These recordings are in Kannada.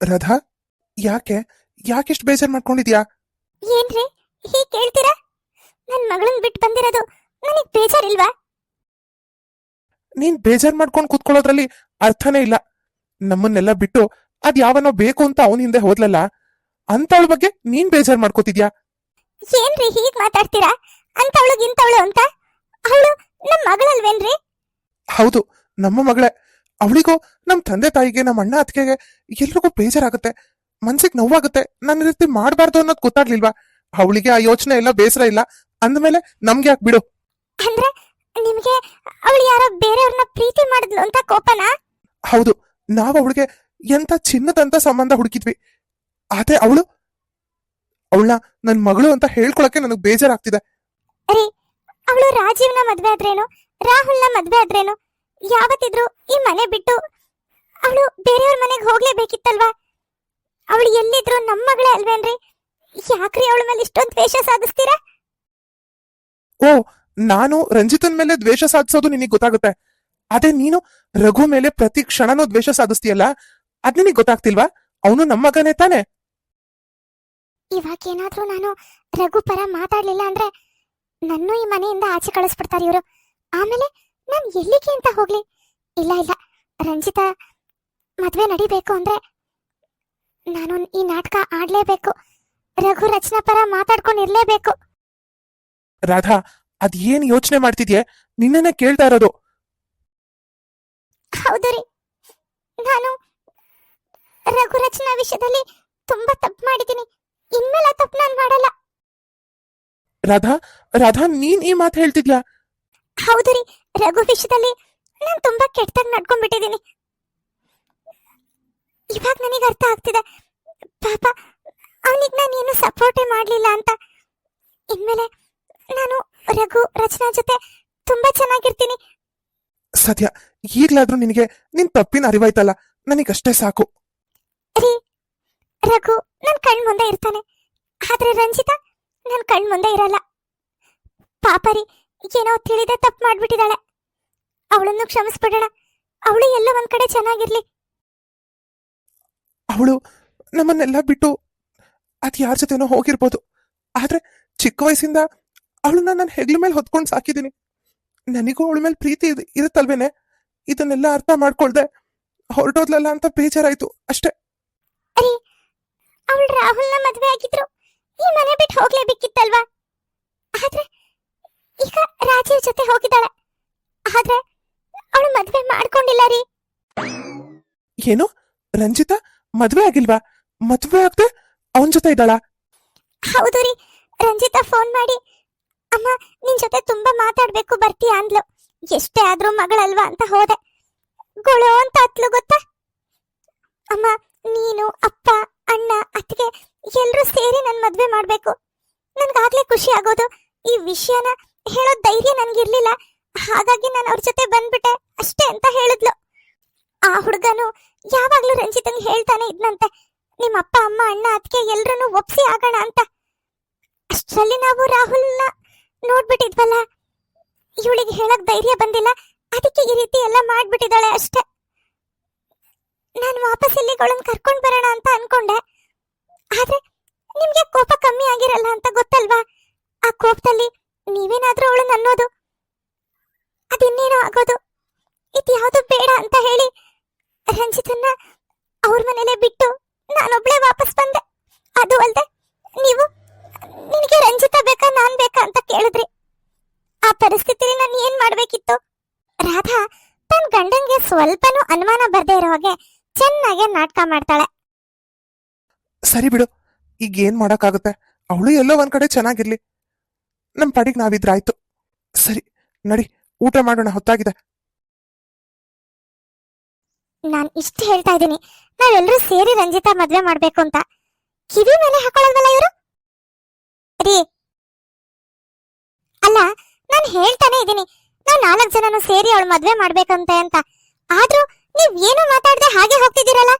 ರಾಧಾ ಯಾಕೆ ಯಾಕೆಷ್ಟು ಬೇಜಾರ್ ಮಾಡ್ಕೊಂಡಿದ್ಯಾ? ಏನ್ರಿ ಹೀಗ್ ಕೇಳ್ತೀರಾ? ನನ್ ಮಗಳನ್ ಬಿಟ್ಟು ಬಂದಿರೋದು ನನಗ್ ಬೇಜಾರಿಲ್ವಾ? ನೀನ್ ಬೇಜಾರ್ ಮಾಡ್ಕೊಂಡು ಕೂತ್ಕೊಳ್ಳೋದ್ರಲ್ಲಿ ಅರ್ಥನೇ ಇಲ್ಲ. ನಮ್ಮನ್ನೆಲ್ಲ ಬಿಟ್ಟು ಅದ್ ಯಾವನೋ ಬೇಕು ಅಂತ ಅವನ ಹಿಂದೆ ಹೋದ್ಲಲ್ಲ ಅಂತವಳ ಬಗ್ಗೆ ನೀನ್ ಬೇಜಾರ್ ಮಾಡ್ಕೋತಿದ್ಯಾ? ಏನ್ರಿ ಹೀಗ್ ಮಾತಾಡ್ತೀರಾ? ಅಂತವಳು ಗಿಂತವಳು ಅಂತ? ಅವಳು ನಮ್ ಮಗಳಲ್ವೇನ್ರಿ? ಹೌದು ನಮ್ಮ ಮಗಳೇ. ಅವಳಿಗೂ ನಮ್ಮ ತಂದೆ ತಾಯಿಗೆ ನಮ್ಮ ಅಣ್ಣ ಅತ್ತಿಗೆಗೆ ಎಲ್ರಿಗೂ ಬೇಜಾರಾಗುತ್ತೆ. ಮನ್ಸಿಗೆ ನೋವಾಗುತ್ತೆ. ನನ್ನ ರೀತಿ ಮಾಡಬಾರ್ದು ಅನ್ನೋದು ಗೊತ್ತಾಗ್ಲಿಲ್ವಾ? ಅವಳಿಗೆ ಆ ಯೋಚನೆ ಇಲ್ಲ ಬೇಸರ ಇಲ್ಲ. ಅಂದ್ಮೇಲೆ ನಮ್ಗೆ ಯಾಕೆ ಬಿಡು? ಅಂದ್ರೆ ನಿಮ್ಗೆ ಅವಳು ಯಾರೋ ಬೇರೆಯವ್ರನ್ನ ಪ್ರೀತಿ ಮಾಡಿದ್ಲು ಅಂತ ಕೋಪನಾ? ಹೌದು. ನಾವು ಅವಳಿಗೆ ಎಂತ ಚಿನ್ನದಂತ ಸಂಬಂಧ ಹುಡುಕಿದ್ವಿ. ಆದ್ರೆ ಅವಳು ಅವಳನ್ನ ನನ್ ಮಗಳು ಅಂತ ಹೇಳ್ಕೊಳಕ್ಕೆ ನನಗೆ ಬೇಜಾರಾಗ್ತಿದೆ. ಅರೇ ಅವಳು ರಾಜೀವ್ನ ಮದ್ವೆ ಆದ್ರೇನು? ರಾಹುಲ್ನ ಮದ್ವೆ ಆದ್ರೇನು? ಯಾವತ್ತಿದ್ರು ಈ ಮನೆ ಬಿಟ್ಟು ಅವಳು ಬೇರೆಯವ್ರ ಮನೆಗೆ ಹೋಗ್ಲೇಬೇಕಿತ್ತಲ್ವಾ ಅವಳು ಎಲ್ಲಿದ್ರು ನಮ್ಮ ಮಗಳೇ ಅಲ್ವೇನ್ರಿ? ಯಾಕ್ರಿ ಅವಳ ಮೇಲೆ ಇಷ್ಟೊಂದು ದ್ವೇಷ ಸಾಧಿಸ್ತೀರಾ? ಓ ನಾನು ರಂಜಿತನ್ ಮೇಲೆ ದ್ವೇಷ ಸಾಧಿಸೋದು ನಿನಗೆ ಗೊತ್ತಾಗುತ್ತೆ. ಅದೇ ನೀನು ರಘು ಮೇಲೆ ಪ್ರತಿ ಕ್ಷಣನೂ ದ್ವೇಷ ಸಾಧಿಸ್ತೀಯಲ್ಲ? ಅದ್ ನಿನಗೆ ಗೊತ್ತಾಗ್ತಿಲ್ವಾ? ಅವನು ನಮ್ಮ ಮಗನೇ ತಾನೆ? ಇವಾಗ ಏನಾದ್ರೂ ನಾನು ರಘು ಪರ ಮಾತಾಡ್ಲಿಲ್ಲ ಅಂದ್ರೆ ನನ್ನೂ ಈ ಮನೆಯಿಂದ ಆಚೆ ಕಳಿಸ್ಬಿಡ್ತಾರೆ ಇವರು. ಆಮೇಲೆ ನಾನು ಎಲ್ಲಿಗೆ ಅಂತ ಹೋಗ್ಲಿ. ಇಲ್ಲ ಇಲ್ಲ. ರಂಜಿತಾ ಮದ್ವೆ ನಡಿಬೇಕು ಅಂದ್ರೆ ನಾನು ಈ ನಾಟಕ ಆಡ್ಲೇಬೇಕು. ರಘು ರಚನಾ ಪರ ಮಾತಾಡ್ಕೊಂಡು ಇರ್ಲೇಬೇಕು. ರಾಧಾ ಅದ್ ಏನ್ ಯೋಚನೆ ಮಾಡ್ತಿದ್ಯೆ? ನಿನ್ನನ್ನ ಕೇಳ್ತಾ ಇರೋದು. ಹೌದು ರೀ. ನಾನು ರಘು ರಚನಾ ವಿಷಯದಲ್ಲಿ ತುಂಬಾ ತಪ್ಪು ಮಾಡಿದ್ದೀನಿ. ಇನ್ಮೇಲೆ ತಪ್ಪು ನಾನು ಮಾಡಲ್ಲ. ರಾಧಾ ರಾಧಾ ನೀನ್ ಈ ಮಾತು ಹೇಳ್ತಿದ್ಯಾ? ಹೌದ್ರಿ ರೀ. ರಘು ವಿಷಯದಲ್ಲಿ ನಾನು ತುಂಬಾ ಕೆಟ್ಟದಾಗಿ ನಡ್ಕೊಂಡ್ಬಿಟ್ಟಿದ್ದೀನಿ. ಇವಾಗ ನನಗೆ ಅರ್ಥ ಆಗ್ತಿದೆ. ಪಾಪ ಅವನಿಗೆ ನಾನು ಏನು ಸಪೋರ್ಟೇ ಮಾಡಲಿಲ್ಲ ಅಂತ. ಇನ್ಮೇಲೆ ನಾನು ರಘು ರಚನಾ ಜೊತೆ ತುಂಬಾ ಚೆನ್ನಾಗಿರ್ತೀನಿ. ಸದ್ಯ ಈಗ್ಲಾದ್ರೂ ನಿನಗೆ ನಿನ್ ತಪ್ಪಿನ ಅರಿವಾಯ್ತಲ್ಲ? ನನಗಷ್ಟೇ ಸಾಕು. ರೀ ರಘು ನನ್ನ ಕಣ್ ಮುಂದೆ ಇರ್ತಾನೆ. ಆದ್ರೆ ರಂಜಿತಾ ನನ್ನ ಕಣ್ ಮುಂದೆ ಇರಲ್ಲ. ಪಾಪ ರೀ ಏನೋ ತಿಳಿದ ತಪ್ಪು ಮಾಡ್ಬಿಟ್ಟಿದ್ದಾಳೆ. ಅವಳನ್ನು ಕ್ಷಮಿಸ್ಬಿಡೋಣ. ಅವಳು ಎಲ್ಲ ಒಂದ್ ಕಡೆ ಚೆನ್ನಾಗಿರ್ಲಿ. ಅವಳು ನಮ್ಮನ್ನೆಲ್ಲ ಬಿಟ್ಟು ಅದ್ ಯಾರ ಜೊತೆನೋ ಹೋಗಿರ್ಬೋದು. ಆದ್ರೆ ಚಿಕ್ಕ ವಯಸ್ಸಿಂದ ಅವಳನ್ನ ನಾನು ಹೆಗ್ಲ ಮೇಲೆ ಹೊತ್ಕೊಂಡು ಸಾಕಿದ್ದೀನಿ ನನಗೂ ಅವಳ ಮೇಲೆ ಪ್ರೀತಿ ಇದ್- ಇರುತ್ತಲ್ವೇನೆ? ಇದನ್ನೆಲ್ಲ ಅರ್ಥ ಮಾಡ್ಕೊಳ್ದೆ ಹೊರಟೋದ್ಲಲ್ಲ ಅಂತ ಬೇಜಾರಾಯ್ತು ಅಷ್ಟೇ. ರೀ ಅವಳು ರಾಹುಲ್ನ ಮದ್ವೆ ಆಗಿದ್ರು ಈ ಮನೆ ಬಿಟ್ಟು ಹೋಗ್ಲೇಬೇಕಿತ್ತಲ್ವಾ? ಆದ್ರೆ ಈಗ ರಾಜೀವ್ ಜೊತೆ ಹೋಗಿದ್ದಾಳೆ. ಆದ್ರೆ ಅವಳು ಮದ್ವೆ ಮಾಡ್ಕೊಂಡಿಲ್ಲ ರೀ. ಏನು? ರಂಜಿತಾ ಮದ್ವೆ ಆಗಿಲ್ವಾ? ಮದ್ವೆ ಆಗದೆ ಅವನ್ ಜೊತೆ ಇದ್ದಾಳ? ಹೌದು ರೀ. ರಂಜಿತಾ ಫೋನ್ ಮಾಡಿ ಅಮ್ಮ ನಿನ್ ಜೊತೆ ತುಂಬಾ ಮಾತಾಡ್ಬೇಕು ಬರ್ತೀಯ? ಅಂದ್ಲು. ಎಷ್ಟೇ ಆದ್ರೂ ಮಗಳಲ್ವಾ? ಅಂತ ಹೋದೆ. ಗೊಳೋ ಅಂತ ಅತ್ಲು ಗೊತ್ತಾ? ಅಮ್ಮ ನೀನು ಅಪ್ಪ ಅಣ್ಣ ಅತ್ತಿಗೆ ಎಲ್ರೂ ಸೇರಿ ನನ್ ಮದ್ವೆ ಮಾಡ್ಬೇಕು. ನನ್ಗಾಗ್ಲೇ ಖುಷಿ ಆಗೋದು ಈ ವಿಷಯನ ಹೇಳೋ ಧೈರ್ಯ ನನಗಿರ್ಲಿಲ್ಲ. ಹಾಗಾಗಿ ನಾನು ಅವ್ರ ಜೊತೆ ಬಂದ್ಬಿಟ್ಟೆ. ಅಷ್ಟೇ ಅಂತ ಹೇಳಿದ್ಲು. ಆ ಹುಡುಗನು ಯಾವಾಗ್ಲೂ ರಂಜಿತಂಗ್ ಹೇಳ್ತಾನೆ ಇದ್ನಂತೆ. ನಿಮ್ಮ ಅಪ್ಪ, ಅಮ್ಮ, ಅಣ್ಣ, ಅತ್ತಿಗೆ ಎಲ್ರನ್ನೂ ಒಪ್ಸಿ ಆಗೋಣ ಅಂತ. ಅಷ್ಟರಲ್ಲಿ ನಾವು ರಾಹುಲ್ನ ನೋಡ್ಬಿಟ್ಟಿದ್ವಲ್ಲ. ಇವಳಿಗೆ ಹೇಳಕ್ ಧೈರ್ಯ ಬಂದಿಲ್ಲ. ಅದಕ್ಕೆ ಈ ರೀತಿ ಎಲ್ಲ ಮಾಡ್ಬಿಟ್ಟಿದ್ದಾಳೆ ಅಷ್ಟೇ. ನಾನು ವಾಪಸ್ ಇಲ್ಲಿಗಳನ್ನ ಕರ್ಕೊಂಡು ಬರೋಣ ಅಂತ ಅನ್ಕೊಂಡೆ. ಆದ್ರೆ ನಿಮ್ಗೆ ಕೋಪ ಕಮ್ಮಿ ಆಗಿರಲ್ಲ ಅಂತ ಗೊತ್ತಲ್ವಾ? ಆ ಕೋಪದಲ್ಲಿ ನೀವೇನಾದ್ರೂ ಅವಳನ್ನ ಅನ್ನೋದು? ಅದಿನ್ನೇನೋ ಆಗೋದು? ಇದ್ಯಾವುದು ಬೇಡ ಅಂತ ಹೇಳಿ ರಂಜಿತನ್ನ ಅವ್ರ ಮನೇಲೆ ಬಿಟ್ಟು ನಾನೊಬ್ಳೆ ವಾಪಸ್ ಬಂದೆ. ಅದು ಅಲ್ದೆ ನೀವು, ನಿನಗೆ ರಂಜಿತ ಬೇಕಾ, ನಾನ್ ಬೇಕಾ ಅಂತ ಕೇಳಿದ್ರಿ. ಆ ಪರಿಸ್ಥಿತಿಲಿ ನಾನು ಏನ್ ಮಾಡ್ಬೇಕಿತ್ತು? ರಾಧಾ ತನ್ನ ಗಂಡನ್ಗೆ ಸ್ವಲ್ಪನೂ ಅನುಮಾನ ಬರ್ದೇ ಇರೋ ಹಾಗೆ ಚೆನ್ನಾಗೆ ನಾಟಕ ಮಾಡ್ತಾಳೆ. ಸರಿ ಬಿಡು ಈಗ ಏನ್ ಮಾಡಕ್ಕಾಗುತ್ತೆ? ಅವಳು ಎಲ್ಲೋ ಒಂದ್ ಕಡೆ ಚೆನ್ನಾಗಿರ್ಲಿ. ನಮ್ ಪಾಡಿಗೆ ನಾವಿದ್ರಾಯ್ತು. ಸರಿ ನಡಿ ಊಟ ಮಾಡೋಣ ಹೊತ್ತಾಗಿದೆ. ನಾನ್ ಇಷ್ಟು ಹೇಳ್ತಾ ಇದ್ದೀನಿ. ನಾವೆಲ್ಲರೂ ಸೇರಿ ರಂಜಿತಾ ಮದ್ವೆ ಮಾಡ್ಬೇಕು ಅಂತ. ಕಿವಿ ಮೇಲೆ ಹಾಕೊಳ್ಳಲ್ವಲ್ಲ ಇವರು? ರೀ ಅಲ್ಲ ನಾನು ಹೇಳ್ತಾನೆ ಇದ್ದೀನಿ. ನಾವು ನಾಲ್ಕು ಜನನು ಸೇರಿ ಅವಳು ಮದ್ವೆ ಮಾಡ್ಬೇಕಂತೆ ಅಂತ. ಆದ್ರೂ ನೀವ್ ಏನು ಮಾತಾಡದೆ ಹಾಗೆ ಹೋಗ್ತಿದ್ದೀರಲ್ಲ?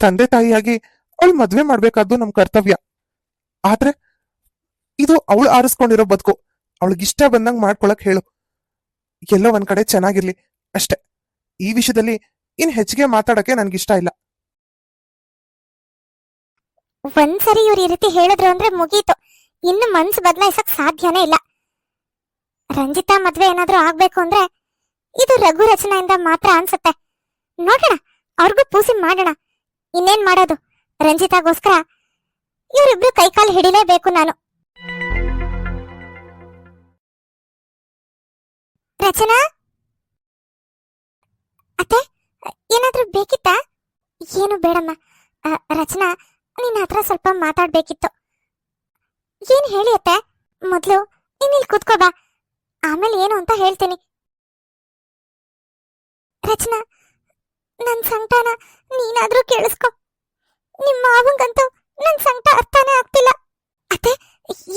ತಂದೆ ತಾಯಿಯಾಗಿ ಅವಳು ಮದ್ವೆ ಮಾಡ್ಬೇಕಾದ್ದು ನಮ್ ಕರ್ತವ್ಯ. ಆದ್ರೆ ಇದು ಅವಳು ಆರಿಸ್ಕೊಂಡಿರೋ ಬದುಕು. ಅವಳಿಗಿಷ್ಟ ಬಂದಂಗೆ ಮಾಡ್ಕೊಳಕ್ ಹೇಳು. ಎಲ್ಲೋ ಒಂದ್ ಕಡೆ ಚೆನ್ನಾಗಿರ್ಲಿ. ಅಷ್ಟೇ. ಈ ವಿಷಯದಲ್ಲಿ ಇನ್ ಹೆಚ್ಚಿಗೆ ಮಾತಾಡಕ್ಕೆ ನನ್ಗಿಷ್ಟ ಇಲ್ಲ. ಒಂದ್ಸರಿ ಇವ್ರು ಈ ರೀತಿ ಹೇಳಿದ್ರು ಅಂದ್ರೆ ಮುಗೀತು. ಇನ್ನು ಮನ್ಸು ಬದಲಾಯಿಸಕ್ ಸಾಧ್ಯನೇ ಇಲ್ಲ. ರಂಜಿತಾ ಮದ್ವೆ ಏನಾದ್ರೂ ಆಗ್ಬೇಕು ಅಂದ್ರೆ ಇದು ರಘು ರಚನೆಯಿಂದ ಮಾತ್ರ ಅನ್ಸುತ್ತೆ. ನೋಡೋಣ. ಅವ್ರಿಗೂ ಪೂಸಿ ಮಾಡೋಣ. ಇನ್ನೇನ್ ಮಾಡೋದು? ರಂಜಿತಾಗೋಸ್ಕರ ಇವರಿಬ್ರು ಕೈಕಾಲು ಹಿಡಿಲೇಬೇಕು ನಾನು. ರಚನಾ ಅತ್ತೆ, ಏನಾದ್ರೂ ಬೇಕಿತ್ತಾ? ಏನು ಬೇಡಮ್ಮ. ರಚನಾ, ನಿನ್ನ ಹತ್ರ ಸ್ವಲ್ಪ ಮಾತಾಡ್ಬೇಕಿತ್ತು. ಏನ್ ಹೇಳಿ ಅತ್ತೆ? ಮೊದ್ಲು ನೀನ್ ಇಲ್ಲಿ ಕೂತ್ಕೋ ಬಾ. ಆಮೇಲೆ ಏನು ಅಂತ ಹೇಳ್ತೀನಿ. ರಚನಾ, ನನ್ ಸಂಕಟನ ನೀನಾದ್ರೂ ಕೇಳಿಸ್ಕೊ. ನಿಮ್ಮ ಮಾವಂಗಂತೂ ನನ್ ಸಂಕಟ ಅರ್ಥನೇ ಆಗ್ತಿಲ್ಲ. ಅತ್ತೆ,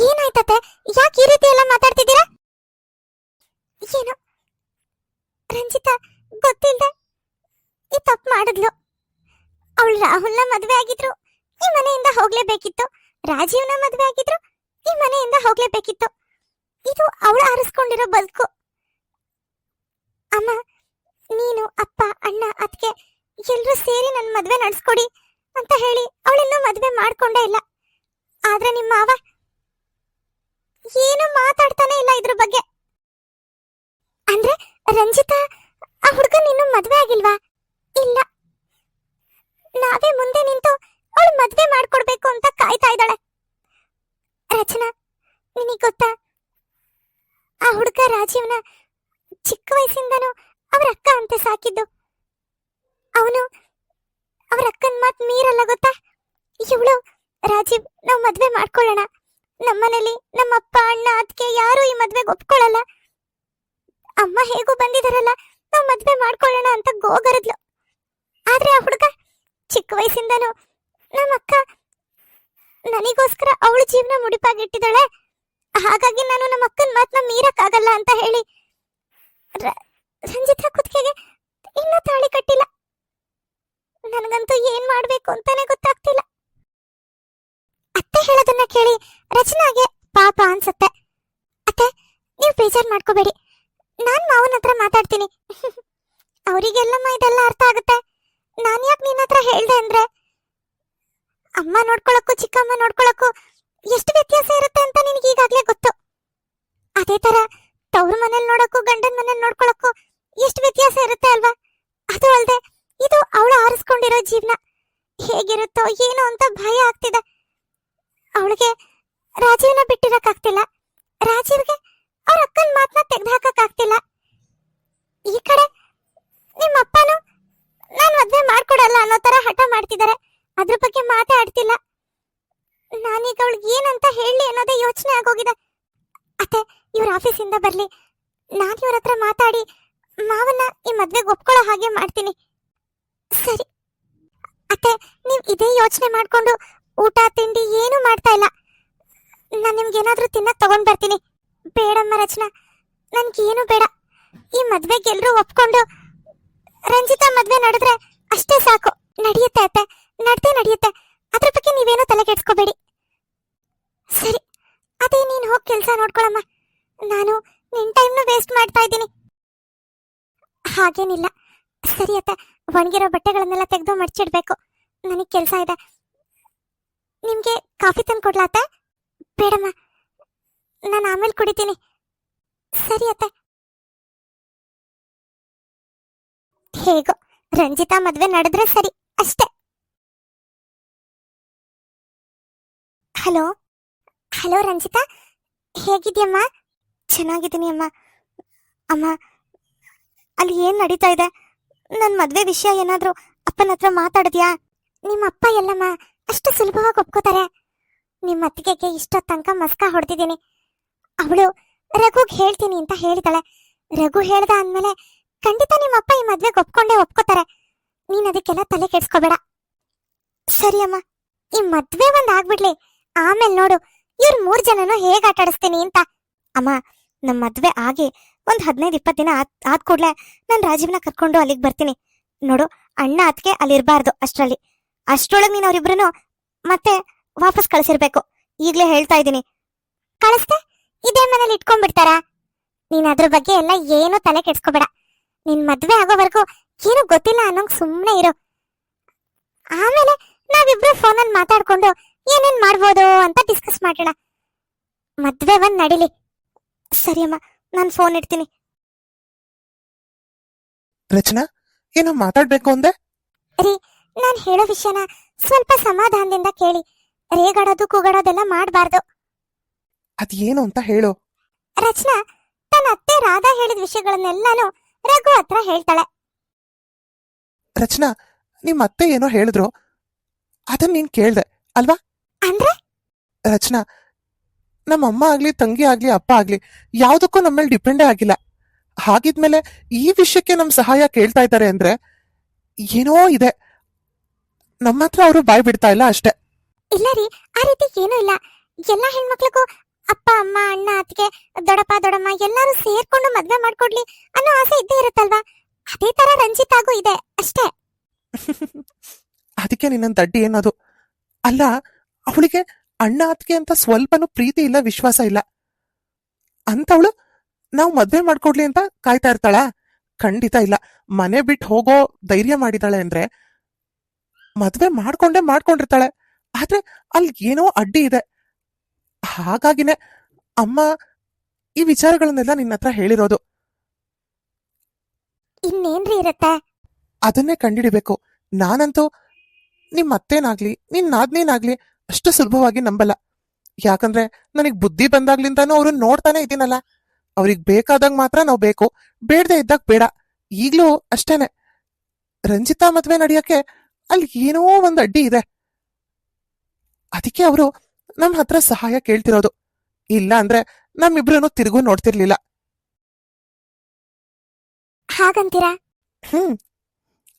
ಏನಾಯ್ತತ್ತೆ? ಯಾಕೆ ಈ ರೀತಿ ಎಲ್ಲ ಮಾತಾಡ್ತಿದ್ದೀರಾ? ಏನು? ರಂಜಿತಾ, ಗೊತ್ತಿಲ್ಲ. ಈ ತಪ್ಪು ಮಾಡಿದ್ಲು. ಅವಳು ರಾಹುಲ್ನ ಮದುವೆ ಆಗಿದ್ರು, ಈ ಮನೆಯಿಂದ ಹೋಗ್ಲೇಬೇಕಿತ್ತು. ರಾಜೀವ್ನ ಮದುವೆ ಆಗಿದ್ರು, ಈ ಮನೆಯಿಂದ ಹೋಗ್ಲೇಬೇಕಿತ್ತು. ಇದು ಅವಳು ಆರಿಸ್ಕೊಂಡಿರೋ ಬದುಕು. ಅಮ್ಮ, ನೀನು, ಅಪ್ಪ, ಅಣ್ಣ ಅದಕ್ಕೆ ಎಲ್ಲರೂ ಸೇರಿ ನನ್ನ ಮದುವೆ ನಡೆಸ್ಕೊಡಿ ಅಂತ ಹೇಳಿ ಅವಳಿನ್ನೂ ಮದುವೆ ಮಾಡ್ಕೊಂಡೇ ಇಲ್ಲ. ಆದ್ರೆ ನಿಮ್ಮ ಮಾವ ಏನು ಮಾತಾಡ್ತಾನೆ ಇಲ್ಲ ಇದ್ರ ಬಗ್ಗೆ. ಅಂದ್ರೆ ರಂಜಿತಾ, ಆ ಹುಡುಗ ಇನ್ನೂ ಮದ್ವೆ ಆಗಿಲ್ವಾ? ಇಲ್ಲ. ನಾವೇ ಮುಂದೆ ನಿಂತು ಅವಳು ಮದ್ವೆ ಮಾಡ್ಕೊಡ್ಬೇಕು ಅಂತ ಕಾಯ್ತಾ ಇದ್ದಾಳೆ. ರಚನಾ, ನಿನಗ್ ಗೊತ್ತಾ? ಆ ಹುಡುಗ ರಾಜೀವ್ನ ಚಿಕ್ಕ ವಯಸ್ಸಿಂದನೂ ಅವ್ರ ಅಕ್ಕ ಅಂತ ಸಾಕಿದ್ದು. ಅವನು ಅವ್ರ ಅಕ್ಕನ ಮಾತ್ ಮೀರಲ್ಲ ಗೊತ್ತಾ? ಇವಳು ರಾಜೀವ್ ನಾವು ಮದ್ವೆ ಮಾಡ್ಕೊಳ್ಳೋಣ. ನಮ್ಮನೇಲಿ ನಮ್ಮ ಅಪ್ಪ ಅಣ್ಣ ಅದಕ್ಕೆ ಯಾರು ಈ ಮದ್ವೆಗೆ ಒಪ್ಕೊಳ್ಳಲ್ಲ. ಅಮ್ಮ ಹೇಗೂ ಬಂದಿದಾರಲ್ಲ, ನಾವು ಮದ್ವೆ ಮಾಡ್ಕೊಳ್ಳೋಣ ಅಂತ ಗೋಗರದ್ಲು. ಆದ್ರೆ ಆ ಹುಡುಗ ಚಿಕ್ಕ ವಯಸ್ಸಿಂದನೂ ನಮ್ಮ ಅಕ್ಕ ನನಗೋಸ್ಕರ ಅವಳ ಜೀವನ ಮುಡಿಪಾಗಿಟ್ಟಿದ್ದಾಳೆ. ಹಾಗಾಗಿ ನಾನು ನಮ್ಮ ಅಕ್ಕನ ಮಾತನ್ನ ಮೀರಕ್ಕಾಗಲ್ಲ ಅಂತ ಹೇಳಿ ರಂಜಿತಾ ಕುತ್ತಿಗೆಗೆ ಇನ್ನೂ ತಾಳಿ ಕಟ್ಟಿಲ್ಲ. ನನಗಂತೂ ಏನ್ ಮಾಡ್ಬೇಕು ಅಂತಾನೆ ಗೊತ್ತಾಗ್ತಿಲ್ಲ. ಅತ್ತೆ ಹೇಳೋದನ್ನ ಕೇಳಿ ರಚನಾಗೆ ಪಾಪ ಅನ್ಸುತ್ತೆ. ಅತ್ತೆ, ನೀವು ಬೇಜಾರ್ ಮಾಡ್ಕೋಬೇಡಿ. ನಾನ್ ಮಾವನ ಹತ್ರ ಮಾತಾಡ್ತೀನಿ. ಅವರಿಗೆಲ್ಲಮ್ಮ ಇದೆಲ್ಲ ಅರ್ಥ ಆಗುತ್ತೆ. ನಾನ್ ಯಾಕೆ ನಿನ್ನ ಹತ್ರ ಹೇಳ್ದೆ ಅಂದ್ರೆ? ಅಮ್ಮ ನೋಡ್ಕೊಳಕ್ಕೂ, ಚಿಕ್ಕಮ್ಮ ನೋಡ್ಕೊಳಕ್ಕೂ ಎಷ್ಟು ವ್ಯತ್ಯಾಸ ಇರುತ್ತೆ ಅಂತ ನಿನಗೆ ಈಗಾಗ್ಲೇ ಗೊತ್ತು. ಅದೇ ತರ ತವ್ರ ಮನೇಲಿ ನೋಡಕ್ಕೂ, ಗಂಡನ ಮನೇಲಿ ನೋಡ್ಕೊಳಕ್ಕೂ ಎಷ್ಟು ವ್ಯತ್ಯಾಸ ಇರುತ್ತೆ ಅಲ್ವಾ? ಅದು ಅಲ್ದೆ, ಇದು ಅವಳು ಆರಿಸ್ಕೊಂಡಿರೋ ಜೀವನ. ಹೇಗಿರುತ್ತೋ, ಏನೋ ಅಂತ ಭಯ ಆಗ್ತಿದೆ. ಅವಳಿಗೆ ರಾಜೀವ್ನ ಬಿಟ್ಟಿರಕ್ಕಾಗ್ತಿಲ್ಲ ರಾಜೀವ್ಗೆ ಅವ್ರ ಅಕ್ಕನ ಮಾತನ್ನ ತೆಗ್ದು ಈ ಕಡೆ ನಿಮ್ಮ ಅಪ್ಪನು ನಾನು ಮದ್ವೆ ಮಾಡ್ಕೊಡಲ್ಲ ಅನ್ನೋ ತರ ಹಠ ಮಾಡ್ತಿದ್ದಾರೆ ಅದ್ರ ಬಗ್ಗೆ ಮಾತೇ ಆಡ್ತಿಲ್ಲ ನಾನೀಗ ಅವಳಿಗೆ ಏನಂತ ಹೇಳಿ ಅನ್ನೋದೇ ಯೋಚನೆ ಆಗೋಗಿದೆ. ಅತ್ತೆ, ಇವ್ರ ಆಫೀಸಿಂದ ಬರ್ಲಿ. ನಾನು ಇವ್ರ ಹತ್ರ ಮಾತಾಡಿ ಮಾವನ್ನ ಈ ಮದ್ವೆಗೆ ಒಪ್ಕೊಳ್ಳೋ ಹಾಗೆ ಮಾಡ್ತೀನಿ. ಸರಿ. ಅತ್ತೆ, ನೀವು ಇದೇ ಯೋಚನೆ ಮಾಡ್ಕೊಂಡು ಊಟ, ತಿಂಡಿ ಏನು ಮಾಡ್ತಾ ಇಲ್ಲ. ನಾನು ನಿಮ್ಗೇನಾದ್ರೂ ತಿನ್ನಕ್ ತಗೊಂಡ್ ಬರ್ತೀನಿ. ಬೇಡಮ್ಮ ರಚನಾ. ನನ್ಗೇನು ಬೇಡ. ಈ ಮದ್ವೆಗೆ ಎಲ್ರೂ ಒಪ್ಕೊಂಡು ರಂಜಿತಾ ಮದ್ವೆ ನಡೆದ್ರೆ ಅಷ್ಟೇ ಸಾಕು. ನಡೆಯುತ್ತೆ ಅತ್ತೆ. ನಡ್ದೇ ನಡೆಯುತ್ತೆ. ಅದ್ರ ಬಗ್ಗೆ ನೀವೇನೋ ತಲೆ ಕೆಡ್ಸ್ಕೋಬೇಡಿ. ಸರಿ. ಅದೇ ನೀನ್ ಹೋಗಿ ಕೆಲಸ ನೋಡ್ಕೊಳಮ್ಮ. ನಾನು ನಿನ್ ಟೈಮ್ನು ವೇಸ್ಟ್ ಮಾಡ್ತಾ ಇದ್ದೀನಿ. ಹಾಗೇನಿಲ್ಲ. ಸರಿ ಅತ್ತ, ಒಣಗಿರೋ ಬಟ್ಟೆಗಳನ್ನೆಲ್ಲ ತೆಗೆದು ಮಡಚಿಡ್ಬೇಕು. ನನಗೆ ಕೆಲಸ ಇದೆ. ನಿಮ್ಗೆ ಕಾಫಿ ತಂದು ಕೊಡ್ಲಾತ ಬೇಡಮ್ಮ. ನಾನು ಆಮೇಲೆ ಕುಡಿತೀನಿ. ಸರಿ ಅತ್ತ. ಹೇಗೋ, ರಂಜಿತಾ ಮದ್ವೆ ನಡೆದ್ರೆ ಸರಿ, ಅಷ್ಟೇ. ಹಲೋ? ಹಲೋ ರಂಜಿತಾ ಹೇಗಿದ್ಯಮ್ಮ ಚೆನ್ನಾಗಿದ್ದೀನಿ ಅಮ್ಮ. ಅಮ್ಮ, ಅಲ್ಲಿ ಏನ್ ನಡೀತಾ ಇದೆ? ನನ್ನ ಮದ್ವೆ ವಿಷಯ ಏನಾದ್ರೂ ಅಪ್ಪನ ಹತ್ರ ಮಾತಾಡಿದ್ಯಾ? ನಿಮ್ಮ ಅಪ್ಪ ಎಲ್ಲಮ್ಮ ಅಷ್ಟು ಸುಲಭವಾಗಿ ಒಪ್ಕೋತಾರೆ. ನಿಮ್ಮ ಅತ್ತಿಗೆಗೆ ಇಷ್ಟೊತ್ತು ತನಕ ಮಸ್ಕ ಹೊಡೆದಿದ್ದೀನಿ. ಅವಳು ರಘುಗ್ ಹೇಳ್ತೀನಿ ಅಂತ ಹೇಳಿದಾಳೆ. ರಘು ಹೇಳ್ದ ಅಂದ್ಮೇಲೆ ಖಂಡಿತ ನಿಮ್ಮಪ್ಪ ಈ ಮದ್ವೆಗೆ ಒಪ್ಕೊಂಡೇ ಒಪ್ಕೋತಾರೆ. ನೀನ್ ಅದಕ್ಕೆಲ್ಲ ತಲೆ ಕೆಡ್ಸ್ಕೋಬೇಡ. ಸರಿ ಅಮ್ಮ, ಈ ಮದ್ವೆ ಒಂದ್ ಆಗ್ಬಿಡ್ಲಿ. ಆಮೇಲೆ ನೋಡು ಇವ್ರ ಮೂರ್ ಜನನು ಹೇಗ್ ಆಟ ಆಡಿಸ್ತೀನಿ ಅಂತ. ಅಮ್ಮ, ನಮ್ ಮದ್ವೆ ಆಗಿ ಒಂದ್ ಹದಿನೈದು ಇಪ್ಪತ್ ದಿನ ಆದ್ ಕೂಡ್ಲೆ ನಾನ್ ರಾಜೀವ್ನ ಕರ್ಕೊಂಡು ಅಲ್ಲಿಗೆ ಬರ್ತೀನಿ. ನೋಡು, ಅಣ್ಣ ಅದಕ್ಕೆ ಅಲ್ಲಿ ಇರಬಾರ್ದು ಅಷ್ಟ್ರಲ್ಲಿ. ಅಷ್ಟ್ರೊಳಗ್ ನೀನ್ ಮತ್ತೆ ವಾಪಸ್ ಕಳ್ಸಿರ್ಬೇಕು. ಈಗ್ಲೇ ಹೇಳ್ತಾ ಇದ್ದೀನಿ. ಕಳಿಸ್ತೆ ಇದೇ ಮನೇಲಿ ಇಟ್ಕೊಂಡ್ಬಿಡ್ತಾರಾ? ನೀನ್ ಅದ್ರ ಬಗ್ಗೆ ಎಲ್ಲ ಏನು ತಲೆ ಕೆಡ್ಸ್ಕೋಬೇಡ. ನಿನ್ ಮದ್ವೆ ಆಗೋವರೆಗೂ ಏನು ಗೊತ್ತಿಲ್ಲ ಅನ್ನೋಂಗ್ ಸುಮ್ನೆ ಇರು. ಆಮೇಲೆ ನಾವಿಬ್ರು ಫೋನಲ್ಲಿ ಮಾತಾಡ್ಕೊಂಡು ಏನೇನ್ ಮಾಡ್ಬೋದು ಅಂತ ಡಿಸ್ಕಸ್ ಮಾಡೋಣ. ಮದ್ವೆ ಒಂದ್ ನಡಿಲಿ. ಸರಿ ಅಮ್ಮ ನಾನು ಫೋನ್ ಇಡ್ತೀನಿ. ರಚನಾ ಏನೋ ಮಾತಾಡ್ಬೇಕು ಅಂದೆ? ನಾನ್ ಹೇಳೋ ವಿಷಯನ ಸ್ವಲ್ಪ ಸಮಾಧಾನದಿಂದ ಕೇಳಿ. ರೇಗಾಡೋದು ಕೂಗಾಡೋದೆಲ್ಲ ಮಾಡಬಾರ್ದು. ಅದ್ ಏನು ಅಂತ ಹೇಳು. ರಚನಾ ತನ್ನ ಅತ್ತೆ ರಾಧಾ ಹೇಳಿದ ವಿಷಯಗಳನ್ನೆಲ್ಲಾನು ರಘು ಹತ್ರ ಹೇಳ್ತಾಳೆ. ರಚನಾ ನಿಮ್ಮ ಅತ್ತೆ ಏನೋ ಹೇಳಿದ್ರು. ಅದನ್ನ ನೀನ್ ಕೇಳ್ದೆ ಅಲ್ವಾ? ಅಂದ್ರೆ? ರಚನಾ ನಮ್ಮ ಅಮ್ಮ ಆಗ್ಲಿ ತಂಗಿ ಆಗ್ಲಿ ಅಪ್ಪ ಆಗ್ಲಿ ಯಾವ್ದಕ್ಕೂ ನಮ್ಮ ಮೇಲೆ ಡಿಪೆಂಡೇ ಆಗಿಲ್ಲ. ಹಾಗಿದ್ಮೇಲೆ ಈ ವಿಷಯಕ್ಕೆ ನಮ್ ಸಹಾಯ ಕೇಳ್ತಾ ಇದ್ದಾರೆ ಅಂದ್ರೆ ಏನೋ ಇದೆ. ನಮ್ಮ ಹತ್ರ ಅವರು ಬಾಯ್ ಬಿಡ್ತಾ ಇಲ್ಲ ಅಷ್ಟೇ. ಇಲ್ಲ ರೀ ಆ ರೀತಿ ಏನೂ ಇಲ್ಲ. ಎಲ್ಲ ಹೆಣ್ಮಕ್ಳಿಗೂ ಅಪ್ಪ ಅಮ್ಮ ಅಣ್ಣ ಅತ್ತಿಗೆ ದೊಡಪ್ಪ ದೊಡಮ್ಮ ಎಲ್ಲರೂ ಸೇರ್ಕೊಂಡು ಮದ್ವೆ ಮಾಡ್ಕೊಡ್ಲಿ ಅನ್ನೋ ಆಸೆ ಇದ್ದೇ ಇರುತ್ತಲ್ವಾ? ಅದೇ ತರ ರಂಜಿತಾಗೂ ಇದೆ ಅಷ್ಟೇ. ಅದಕ್ಕೆ ನಿನ್ನ ದಡ್ಡಿ ಏನದು? ಅಲ್ಲ ಅವಳಿಗೆ ಅಣ್ಣ ಅತ್ತಿಗೆ ಅಂತ ಸ್ವಲ್ಪನೂ ಪ್ರೀತಿ ಇಲ್ಲ ವಿಶ್ವಾಸ ಇಲ್ಲ. ಅಂತವಳು ನಾವು ಮದ್ವೆ ಮಾಡ್ಕೊಡ್ಲಿ ಅಂತ ಕಾಯ್ತಾ ಇರ್ತಾಳ? ಖಂಡಿತ ಇಲ್ಲ. ಮನೆ ಬಿಟ್ಟು ಹೋಗೋ ಧೈರ್ಯ ಮಾಡಿದಾಳೆ ಅಂದ್ರೆ ಮದ್ವೆ ಮಾಡ್ಕೊಂಡೇ ಮಾಡ್ಕೊಂಡಿರ್ತಾಳೆ. ಆದ್ರೆ ಅಲ್ಲಿ ಏನೋ ಅಡ್ಡಿ ಇದೆ. ಹಾಗಾಗಿನೇ ಅಮ್ಮ ಈ ವಿಚಾರಗಳನ್ನೆಲ್ಲ ನಿನ್ನ ಹತ್ರ ಹೇಳಿರೋದು. ಇನ್ನೇನ್ರಿ ಇರುತ್ತೆ? ಅದನ್ನೇ ಕಂಡಿಡಿಬೇಕು. ನಾನಂತೂ ನಿಮ್ ಅತ್ತೇನಾಗ್ಲಿ ನಿನ್ ನಾದ್ನೇನಾಗ್ಲಿ ಅಷ್ಟು ಸುಲಭವಾಗಿ ನಂಬಲ್ಲ. ಯಾಕಂದ್ರೆ ನನಗೆ ಬುದ್ಧಿ ಬಂದಾಗ್ಲಿಂದಾನು ಅವ್ರನ್ನ ನೋಡ್ತಾನೆ ಇದೀನಲ್ಲ ಅವ್ರಿಗೆ ಬೇಕಾದಾಗ ಮಾತ್ರ ನಾವ್ ಬೇಕು. ಬೇಡದೆ ಇದ್ದಾಗ ಬೇಡ. ಈಗ್ಲೂ ಅಷ್ಟೇನೆ. ರಂಜಿತಾ ಮದ್ವೆ ನಡೆಯಕ್ಕೆ ಅಲ್ಲಿ ಏನೋ ಒಂದ್ ಅಡ್ಡಿ ಇದೆ. ಅದಕ್ಕೆ ಅವರು ನಮ್ ಹತ್ರ ಸಹಾಯ ಕೇಳ್ತಿರೋದು. ಇಲ್ಲ ಅಂದ್ರೆ ನಮ್ಮಿಬ್ರು ತಿರುಗು ನೋಡ್ತಿರ್ಲಿಲ್ಲ. ಹಾಗಂತೀರಾ? ಹ್ಮ್.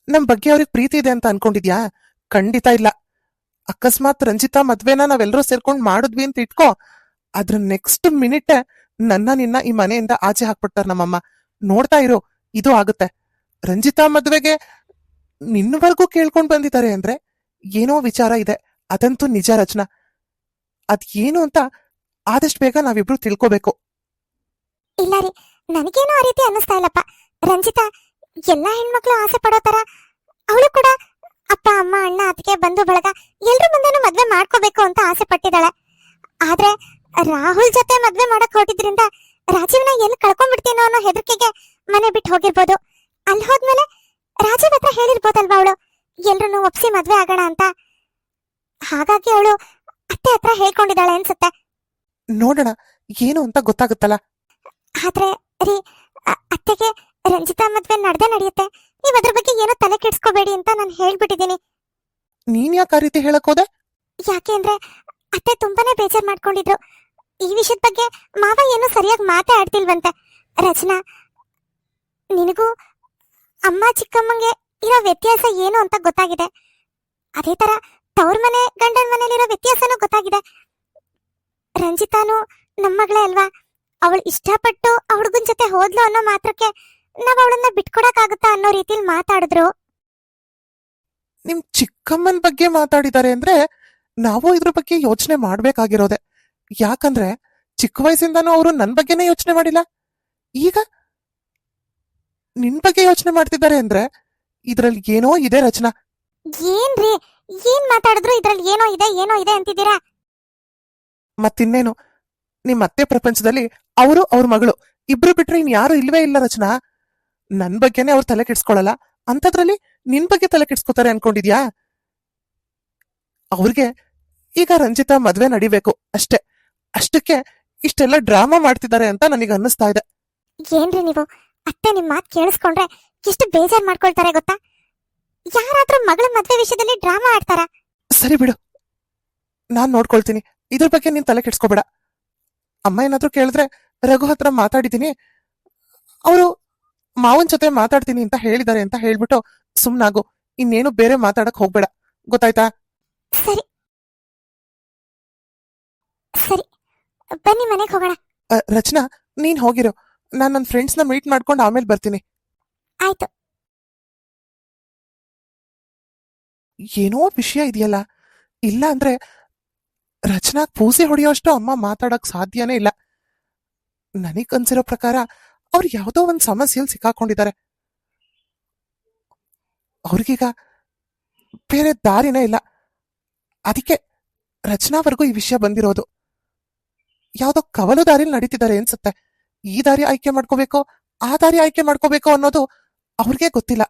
ನಮ್ ಬಗ್ಗೆ ಅವ್ರಿಗೆ ಪ್ರೀತಿ ಇದೆ ಅಂತ ಅನ್ಕೊಂಡಿದ್ಯಾ? ಖಂಡಿತ ಇಲ್ಲ. ಅಕಸ್ಮಾತ್ ರಂಜಿತಾ ಮದ್ವೆನ ನಾವೆಲ್ಲರೂ ಸೇರ್ಕೊಂಡು ಮಾಡಿದ್ವಿ ಅಂತ ಇಟ್ಕೋ. ಅದ್ರ ನೆಕ್ಸ್ಟ್ ಮಿನಿಟ್ ನನ್ನ ನಿನ್ನ ಈ ಮನೆಯಿಂದ ಆಚೆ ಹಾಕ್ಬಿಡ್ತಾರ ನಮ್ಮಮ್ಮ. ನೋಡ್ತಾ ಇರು, ಇದು ಆಗುತ್ತೆ. ರಂಜಿತಾ ಮದ್ವೆಗೆ ನಿನ್ನವರೆಗೂ ಕೇಳ್ಕೊಂಡ್ ಬಂದಿದ್ದಾರೆ ಅಂದ್ರೆ ಏನೋ ವಿಚಾರ ಇದೆ, ಅದಂತೂ ನಿಜ ರಚನಾ. ಅದ್ ಏನು ಅಂತ ಆದಷ್ಟು ಬೇಗ ನಾವಿಬ್ರು ತಿಳ್ಕೋಬೇಕು. ಇಲ್ಲ ರೀ, ನನಗೇನೋ ಆ ರೀತಿ ಅನ್ನಿಸ್ತಾ ಇಲ್ಲಪ್ಪ. ರಂಜಿತಾ, ಎಲ್ಲ ಹೆಣ್ಮಕ್ಳು ಆಸೆ ಪಡೋ ತರ, ಅವಳು ಕೂಡ ಅಪ್ಪ ಅಮ್ಮ ಅಣ್ಣ ಅದಕ್ಕೆ ಬಂದು ಬಳಗ ಎಲ್ರ ಮುಂದೆನೂ ಮದ್ವೆ ಮಾಡ್ಕೋಬೇಕು ಅಂತ ಆಸೆ ಪಟ್ಟಿದ್ದಾಳೆ. ಆದ್ರೆ ರಾಹುಲ್ ಜೊತೆ ಮದ್ವೆ ಮಾಡಕ್ ಹೊರಟಿದ್ರಿಂದ ರಾಜೀವ್ನ ಎಲ್ಲಿ ಕಳ್ಕೊಂಡ್ಬಿಡ್ತೀನೋ ಅನ್ನೋ ಹೆದರಿಕೆಗೆ ಮನೆ ಬಿಟ್ಟು ಹೋಗಿರ್ಬೋದು. ಅಲ್ಲಿ ಹೋದ್ಮೇಲೆ ರಾಜೀವ್ ಹತ್ರ ಹೇಳಿರ್ಬೋದಲ್ವಾ ಅವಳು? ಎಲ್ರು ಒಪ್ಸಿ ಮದ್ವೆ ಆಗೋಣ ಅಂತ. ಹಾಗಾಗಿ ಅವಳು ಅತ್ತೆ ಹತ್ರ ಹೇಳ್ಕೊಂಡಿದ್ದಾಳೆ ಅನ್ಸುತ್ತೆ. ನೋಡೋಣ ಏನು ಅಂತ ಗೊತ್ತಾಗುತ್ತಲ್ಲ? ಆದ್ರೆ ರೀ ಅತ್ತೆಗೆ ರಂಜಿತಾ ಮದ್ವೆ ನಡ್ದೆ ನಡೆಯುತ್ತೆ. ನೀವ್ ಅದ್ರ ಬಗ್ಗೆ ಏನೋ ತಲೆ ಕೆಡ್ಸ್ಕೋಬೇಡಿ ಅಂತ ನಾನು ಹೇಳ್ಬಿಟ್ಟಿದೀನಿ ನೀನ್ ಯಾಕೆ ಆ ರೀತಿ ಹೇಳಕ್ ಹೋದೆ? ಯಾಕೆ ಅಂದ್ರೆ ಅತ್ತೆ ತುಂಬಾನೇ ಬೇಜಾರ್ ಮಾಡ್ಕೊಂಡಿದ್ರು. ಈ ವಿಷಯದ ಬಗ್ಗೆ ಮಾವ ಏನು ಸರಿಯಾಗಿ ಮಾತಾಡ್ತಿಲ್ವಂತೆ. ರಚನಾ ನಿನಗೂ ಅಮ್ಮ ಚಿಕ್ಕಮ್ಮಂಗೆ ಇರೋ ವ್ಯತ್ಯಾಸ ಏನು ಅಂತ ಗೊತ್ತಾಗಿದೆ. ಅದೇ ತರ ತವ್ರ ಮನೆ ಗಂಡನ ಮನೇಲಿರೋ ವ್ಯತ್ಯಾಸನೂ ಗೊತ್ತಾಗಿದೆ. ರಂಜಿತಾನು ನಮ್ಮಗಳೇ ಅಲ್ವಾ? ಅವಳು ಇಷ್ಟಪಟ್ಟು ಆ ಹುಡುಗನ್ ಜೊತೆ ಹೋದ್ಲು ಅನ್ನೋ ಮಾತ್ರಕ್ಕೆ ನಾವ್ ಅವಳನ್ನ ಬಿಟ್ಕೊಡಕ್ಕಾಗುತ್ತಾ ಅನ್ನೋ ರೀತಿಲಿ ಮಾತಾಡಿದ್ರು. ನಿಮ್ ಚಿಕ್ಕಮ್ಮನ್ ಬಗ್ಗೆ ಮಾತಾಡಿದ್ದಾರೆ ಅಂದ್ರೆ ನಾವು ಇದ್ರ ಬಗ್ಗೆ ಯೋಚನೆ ಮಾಡ್ಬೇಕಾಗಿರೋದೆ. ಯಾಕಂದ್ರೆ ಚಿಕ್ಕ ವಯಸ್ಸಿಂದಾನು ಅವರು ನನ್ ಬಗ್ಗೆನೇ ಯೋಚನೆ ಮಾಡಿಲ್ಲ. ಈಗ ನಿನ್ ಬಗ್ಗೆ ಯೋಚನೆ ಮಾಡ್ತಿದ್ದಾರೆ ಅಂದ್ರೆ ಇದ್ರಲ್ಲಿ ಏನೋ ಇದೆ ರಚನಾ. ಏನ್ರಿ? ಏನ್ ಮಾತಾಡಿದ್ರು ಇದ್ರಲ್ಲಿ ಏನೋ ಇದೆ ಏನೋ ಇದೆ ಅಂತಿದ್ದೀರಾ? ಮತ್ತಿನ್ನೇನು ನಿಮ್ ಅತ್ತೆ ಪ್ರಪಂಚದಲ್ಲಿ ಅವರು ಅವ್ರ ಮಗಳು. ಇಬ್ರು ಬಿಟ್ರೆ ಇನ್ ಯಾರು ಇಲ್ವೇ ಇಲ್ಲ ರಚನಾ. ನನ್ ಬಗ್ಗೆನೇ ಅವ್ರು ತಲೆ ಕೆಡ್ಸ್ಕೊಳಲ್ಲ? ಅಂತದ್ರಲ್ಲಿ ನಿನ್ ಬಗ್ಗೆ ತಲೆ ಕೆಡ್ಸ್ಕೊತಾರೆ ಅನ್ಕೊಂಡಿದ್ಯಾ? ಅವ್ರಿಗೆ ಈಗ ರಂಜಿತಾ ಮದ್ವೆ ನಡಿಬೇಕು ಅಷ್ಟೇ. ಅಷ್ಟಕ್ಕೆ ಇಷ್ಟೆಲ್ಲ ಡ್ರಾಮಾ ಮಾಡ್ತಿದ್ದಾರೆ ಅಂತ ನನಗೆ ಅನ್ನಿಸ್ತಾ ಇದೆ. ಏನ್ರಿ ನೀವು? ಅತ್ತೆ ನಿಮ್ ಮಾತು ಕೇಳಿಸ್ಕೊಂಡ್ರೆ ಎಷ್ಟು ಬೇಜಾರ್ ಮಾಡ್ಕೊಳ್ತಾರೆ ಗೊತ್ತಾ? ಯಾರಾದ್ರೂ ಮಗಳ ಮದ್ವೆ ವಿಷಯದಲ್ಲಿ ಡ್ರಾಮಾ ಆಡ್ತಾರ? ಸರಿ ಬಿಡು. ನಾನ್ ನೋಡ್ಕೊಳ್ತೀನಿ. ಇದ್ರ ಬಗ್ಗೆ ನೀನ್ ತಲೆ ಕೆಡ್ಸ್ಕೊಬೇಡ. ಅಮ್ಮ ಏನಾದ್ರೂ ಕೇಳಿದ್ರೆ ರಘು ಹತ್ರ ಮಾತಾಡಿದೀನಿ ಅವರು ಮಾವನ್ ಜೊತೆ ಮಾತಾಡ್ತೀನಿ ಅಂತ ಹೇಳಿದ್ದಾರೆ ಅಂತ ಹೇಳ್ಬಿಟ್ಟು ಸುಮ್ನಾಗು ಇನ್ನೇನು ಬೇರೆ ಮಾತಾಡಕ್ ಹೋಗ್ಬೇಡ. ಗೊತ್ತಾಯ್ತಾ? ಸರಿ. ಸರಿ. ಬನ್ನಿ ಮನೆಗೆ ಹೋಗೋಣ. ಅ, ರಚನಾ ನೀನ್ ಹೋಗಿರೋ. ನಾನ್ ನನ್ನ ಫ್ರೆಂಡ್ಸ್ನ ಮೀಟ್ ಮಾಡ್ಕೊಂಡು ಆಮೇಲೆ ಬರ್ತೀನಿ. ಆಯ್ತು. ಏನೋ ವಿಷಯ ಇದೆಯಲ್ಲ. ಇಲ್ಲ ಅಂದ್ರೆ ರಚನಾ ಪೂಸೆ ಹೊಡೆಯೋಷ್ಟು ಅಮ್ಮ ಮಾತಾಡಕ್ ಸಾಧ್ಯನೇ ಇಲ್ಲ. ನನಗ್ ಅನ್ಸಿರೋ ಪ್ರಕಾರ ಅವ್ರು ಯಾವ್ದೋ ಒಂದ್ ಸಮಸ್ಯೆಯಲ್ಲಿ ಸಿಕ್ಕಾಕೊಂಡಿದ್ದಾರೆ. ಅವ್ರಿಗೀಗ ಬೇರೆ ದಾರಿನೇ ಇಲ್ಲ. ಅದಕ್ಕೆ ರಚನಾವರೆಗೂ ಈ ವಿಷಯ ಬಂದಿರೋದು. ಯಾವ್ದೋ ಕವಲು ದಾರಿಲಿ ನಡೀತಿದ್ದಾರೆ ಅನ್ಸುತ್ತೆ. ಈ ದಾರಿ ಆಯ್ಕೆ ಮಾಡ್ಕೋಬೇಕು, ಆ ದಾರಿ ಆಯ್ಕೆ ಮಾಡ್ಕೋಬೇಕು ಅನ್ನೋದು ಅವ್ರಿಗೆ ಗೊತ್ತಿಲ್ಲ.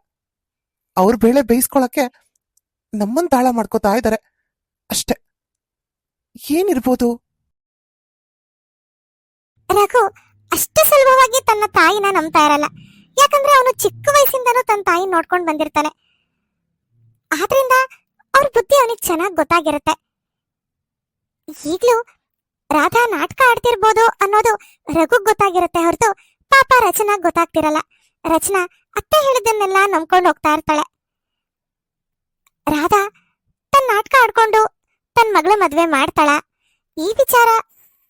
ಅವ್ರ ಬೇಳೆ ಬೇಯಿಸ್ಕೊಳಕ್ಕೆ ನಮ್ಮನ್ ತಾಳ ಮಾಡ್ಕೋತಾ ಇದ್ದಾರೆ. ಅಷ್ಟೆ. ಏನಿರ್ಬೋದು? ಅಷ್ಟು ಸುಲಭವಾಗಿ ತನ್ನ ತಾಯಿನ ನಂಬ್ತಾ ಇರಲ್ಲ. ಯಾಕಂದ್ರೆ ಅವನು ಚಿಕ್ಕ ವಯಸ್ಸಿಂದನೂ ತನ್ನ ತಾಯಿ ನೋಡ್ಕೊಂಡು ಬಂದಿರ್ತಾನೆ. ಆದ್ರಿಂದ ಅವ್ರ ಬುದ್ಧಿ ಅವನಿಗೆ ಚೆನ್ನಾಗಿ ಗೊತ್ತಾಗಿರುತ್ತೆ. ಈಗ್ಲೂ ರಾಧಾ ನಾಟಕ ಆಡ್ತಿರ್ಬೋದು ಅನ್ನೋದು ರಘುಗ್ ಗೊತ್ತಾಗಿರುತ್ತೆ ಹೊರತು ಪಾಪ ರಚನಾ ಗೊತ್ತಾಗ್ತಿರಲ್ಲ. ರಚನಾ ಅತ್ತೆ ಹೇಳಿದ್ದನ್ನೆಲ್ಲ ನಂಬ್ಕೊಂಡು ಹೋಗ್ತಾ ಇರ್ತಾಳೆ. ರಾಧಾ ತನ್ನ ನಾಟಕ ಆಡ್ಕೊಂಡು ತನ್ನ ಮಗಳ ಮದ್ವೆ ಮಾಡ್ತಾಳ. ಈ ವಿಚಾರ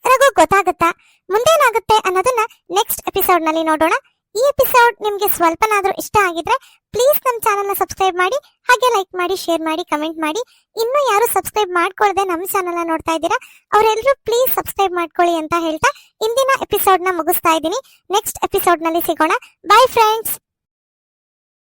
ರಘು ಗೊತ್ತಾಗುತ್ತಾ? ಮುಂದೇನಾಗುತ್ತೆ ಅನ್ನೋದನ್ನ ನೆಕ್ಸ್ಟ್ ಎಪಿಸೋಡ್ನಲ್ಲಿ ನೋಡೋಣ. ಈ ಎಪಿಸೋಡ್ ನಿಮ್ಗೆ ಸ್ವಲ್ಪನಾದ್ರೂ ಇಷ್ಟ ಆಗಿದ್ರೆ ಪ್ಲೀಸ್ ನಮ್ಮ ಚಾನಲ್ನ ಸಬ್ಸ್ಕ್ರೈಬ್ ಮಾಡಿ, ಹಾಗೆ ಲೈಕ್ ಮಾಡಿ ಶೇರ್ ಮಾಡಿ ಕಮೆಂಟ್ ಮಾಡಿ. ಇನ್ನೂ ಯಾರು ಸಬ್ಸ್ಕ್ರೈಬ್ ಮಾಡ್ಕೊಳ್ಳದೆ ನಮ್ಮ ಚಾನಲ್ನ ನೋಡ್ತಾ ಇದ್ದೀರಾ ಅವರೆಲ್ಲರೂ ಪ್ಲೀಸ್ ಸಬ್ಸ್ಕ್ರೈಬ್ ಮಾಡ್ಕೊಳ್ಳಿ ಅಂತ ಹೇಳ್ತಾ ಇಂದಿನ ಎಪಿಸೋಡ್ನ ಮುಗಿಸ್ತಾ ಇದ್ದೀನಿ. ನೆಕ್ಸ್ಟ್ ಎಪಿಸೋಡ್ನಲ್ಲಿ ಸಿಗೋಣ. Bye friends